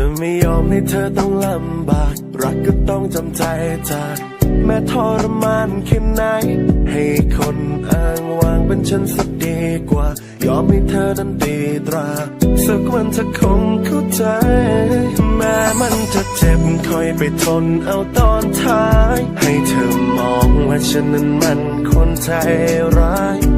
จะไม่ยอมให้เธอต้องลำบาก รักก็ต้องจำใจจากแม้ทรมานแค่ไหน ให้คนอ้างวางเป็นฉันสักดีกว่า ยอมให้เธอนั้นตีตรา สักวันเธอคงเข้าใจ แม้มันจะเจ็บคอยไปทนเอาตอนท้าย ให้เธอมองว่าฉันนั้นมันคนใจร้าย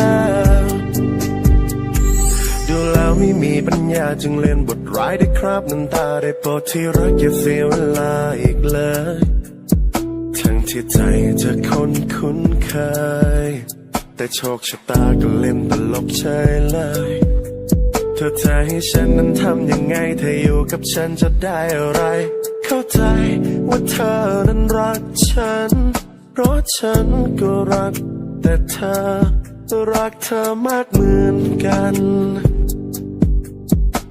ญาจึงเล่นบทร้ายได้ครับน้ำตาได้โปรดที่รักอย่าเสียเวลาอีกเลย ทั้งที่ใจจะคุ้นคุ้นเคย แต่โชคชะตาก็เล่นตลกเฉยเลยเธอจะให้ฉันนั้นทำยังไงเธออยู่กับฉันจะได้อะไร เข้าใจว่าเธอนั้นรักฉัน เพราะฉันก็รักแต่เธอรักเธอมากเหมือนกัน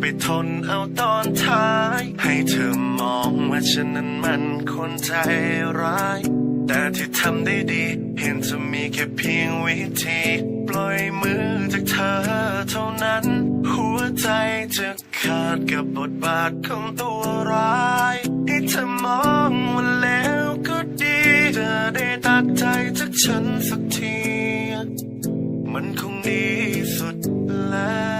ไปทนเอาตอนท้าย ให้เธอมองว่าฉันนั้นมันคนใจร้าย แต่ที่ทำได้ดี เห็นจะมีแค่เพียงวิธี ปล่อยมือจากเธอเท่านั้น หัวใจจะขาดกับบทบาทของตัวร้ายให้เธอมองว่าแล้วก็ดีจะได้ตัดใจจากฉันสักที มันคงดีสุดแล้ว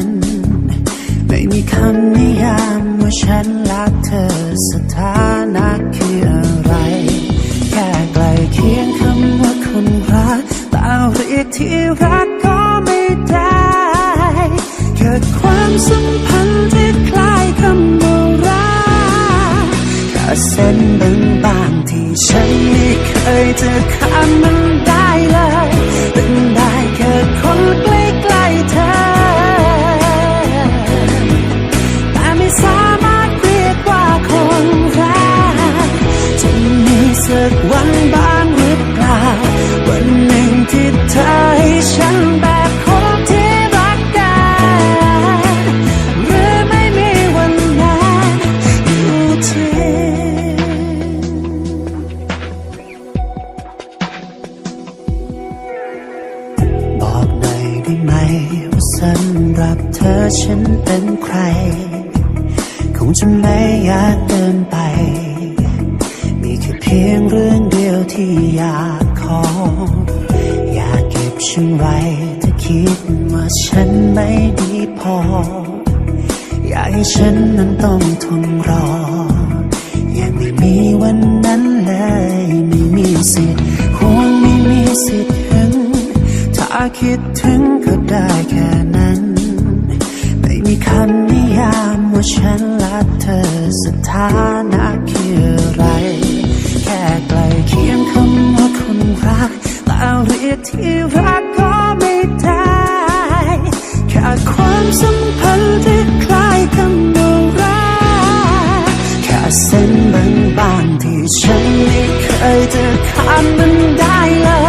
น คำนิยามว่าฉันรักเธอสถานะคืออะไร แค่ใกลเคียงคำว่าคนรักแต่เรียกที่รักก็ไม่ได้เกิดความสัมพันธ์ที่คล้ายคำว่ารักแค่เส้นบางๆที่ฉันไม่เคยจะข้ามมันได้เลยเป็นได้แค่คนใกล้ สัก อ อยากเก็บฉันไว้ถ้าคิดว่าฉันไม่ดีพอ อยากให้ฉันนั้นต้องทนรอ ยังไม่มีวันนั้นเลย ไม่มีสิทธิ์คงไม่มีสิทธิ์ถึง ถ้าคิดถึงก็ได้แค่นั้น ไม่มีคำนิยามว่าฉันและเธอสถานะคืออะไร ที่รักก็ไม่ได้แค่ความสัมพันธ์ที่คล้ายกันมรักแค่เส้นบางๆที่ฉันไม่เคยจะข้ามมันได้เลย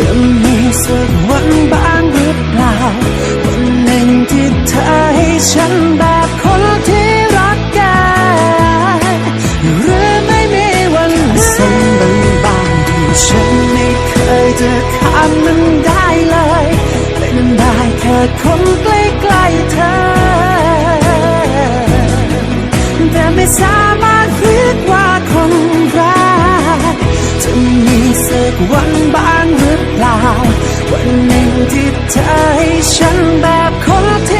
จะมีสักวันบ้างหรือเปล่า วันหนึ่งที่เธอให้ฉันแบบคนที่รักกันหรือไม่มีวันเส้นบางที่ฉันไม่เคยจะข้ามมันได้เลยเป็นได้แค่คนใกล้ๆเธอ แต่ไม่สามารถเรียกว่าคน จะมีสักวันบ้างหรือเปล่า วันหนึ่งที่เธอให้ฉันแบบคนที่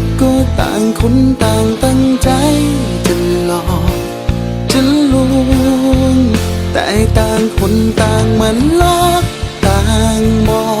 ก็ต่างคนต่างตั้งใจ จะหลอกจะลวง แต่ต่างคนต่างมันลอกต่างบอกต่าง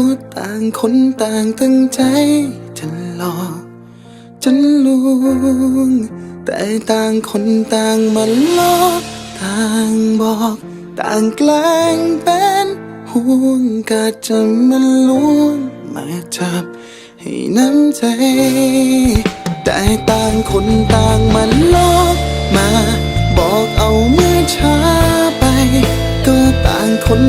็ต่างคนต่างตั้งใจจะหลอกจะลวงแต่ต่างคนต่างมันลอกต่างบอก ต่างแกล้งเป็นห่วงกะจะมาล้วงมาจับให้น้ำใจ แต่ต่างคนต่างมันลอกมา บอกเอาเมื่อช้าไป ก็ต่างคน